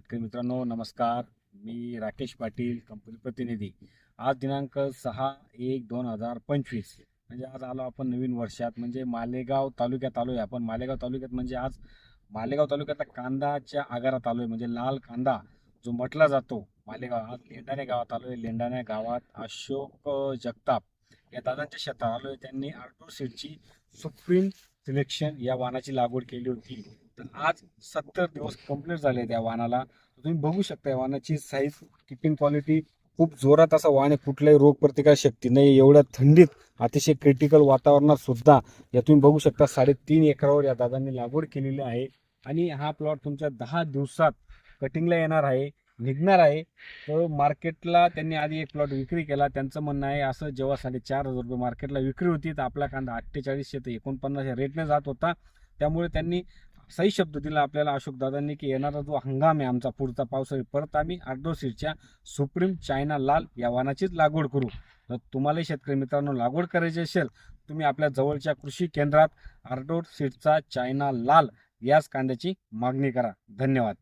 शेतकरी मित्रांनो नमस्कार. मी राकेश पाटील कंपनी प्रतिनिधी. आज दिनांक सहा एक दोन हजार पंचवीस. म्हणजे आज आलो आपण नवीन वर्षात. म्हणजे मालेगाव तालुक्यात आलो आहे आपण. मालेगाव तालुक्यात म्हणजे आज मालेगाव तालुक्यातला कांदाच्या आगारात आलो आहे म्हणजे लाल कांदा जो म्हटला जातो मालेगाव आज लेंडाणे गावात आलो आहे लेंडाण्या गावात अशोक जगताप या दादांच्या शेतात आलो आहे त्यांनी आर्टो सीडची सुप्रीम सिलेक्शन या वाहनाची लागवड केली होती. तर आज सत्तर दिवस कंप्लीट झाले त्या वाहनाला. तुम्ही बघू शकता या वाहनाची साईज किपिंग क्वालिटी खूप जोरात असा वाहन आहे. कुठल्याही रोग प्रतिकार शक्ती नाही. एवढ्या थंडीत अतिशय क्रिटिकल वातावरणात सुद्धा या तुम्ही बघू शकता साडेतीन एकरावर या दादांनी लागवड केलेली आहे. आणि हा प्लॉट तुमच्या दहा दिवसात कटिंगला येणार आहे निघणार आहे. तर मार्केटला त्यांनी आधी एक प्लॉट विक्री केला. त्यांचं म्हणणं आहे असं जेव्हा साडेचार हजार रुपये मार्केटला विक्री होती तर आपला कांदा अठ्ठेचाळीसशे ते एकोणपन्नास या रेटने जात होता. त्यामुळे त्यांनी सही शब्द दिला आपल्याला अशोक दादांनी की येणारा जो हंगाम आहे आमचा पुढचा पावसाळी परत आम्ही आर्डोसीडच्या सुप्रीम चायना लाल या वानाचीच लागवड करू. तर तुम्हालाही शेतकरी मित्रांनो लागवड करायची असेल तुम्ही आपल्या जवळच्या कृषी केंद्रात आर्डोसीडचा चायना लाल याच कांद्याची मागणी करा. धन्यवाद.